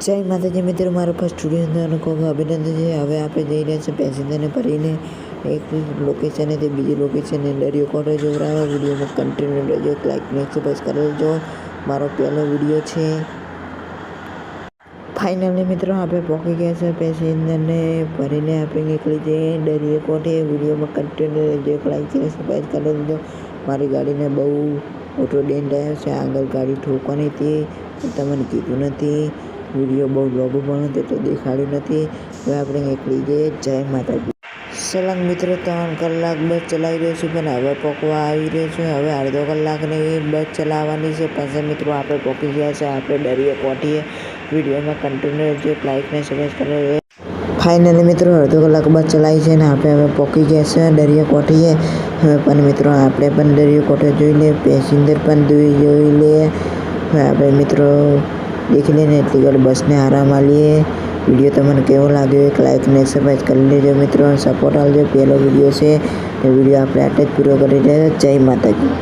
જય માતાજી મિત્રો, મારો ફર્સ્ટ સ્ટુડિયો અંદર ખૂબ અભિનંદન છે. હવે આપણે જઈ રહ્યા છીએ પેસેન્જરને ભરીને એક લોકેશનેથી બીજી લોકેશને દરિયો કોટો જોવરાવો વિડીયોમાં કન્ટિન્યુ રહેજો લાઈક ને સબસ્ક્રાઈબ કરી લેજો મારો પહેલો વીડિયો છે. ફાઇનલી મિત્રો, આપણે પહોંચી ગયા છે પેસેન્જરને ભરીને. આપણે નીકળી જઈએ દરિયો કોઠે વિડીયોમાં કન્ટિન્યુ રહેજો, એક લાઈક છે સબસ્ક્રાઈબ કરી લેજો મારી ગાડીને બહુ મોટો ડેન્ટ આવ્યો છે. આગળ ગાડી ઠોકવાની હતી તમને કીધું નથી. વિડીયો બહુ લોગો પણ હતો તો દેખાડ્યું નથી હવે આપણે નીકળી જઈએ જય માતાજી સલંગ મિત્રો ત્રણ કલાક બસ ચલાવી રહ્યો છું પણ હવે પકવા આવી રહ્યો છું હવે અડધો કલાકની બસ ચલાવવાની છે પાછા મિત્રો આપણે પહોંચી ગયા છે આપણે દરિયો પહોંચીએ વિડીયોમાં કન્ટિન્યુ રહેજો લાઈકને સબસ્ક્રાઈબ કરો ફાઇનલી મિત્રો અડધો કલાક બસ ચલાવી છે ને આપણે હવે પહોંચી ગયા છે દરિયો કોઠીએ હવે પણ મિત્રો આપણે પણ દરિયો કોઠે જોઈ લઈએ પેસેન્જર પણ જોઈ જોઈ લઈએ હવે આપણે મિત્રો દેખી લઈને એટલી ઘડી બસને આરામ આલીએ. વીડિયો તમને કેવો લાગ્યો એક લાઈક ને સબસ્ક્રાઈબ કરી લેજો મિત્રો સપોર્ટ આપજો. પહેલો વીડિયો છે એ વીડિયો આપણે આટલે જ પૂરો કરી દઈએ જય માતાજી.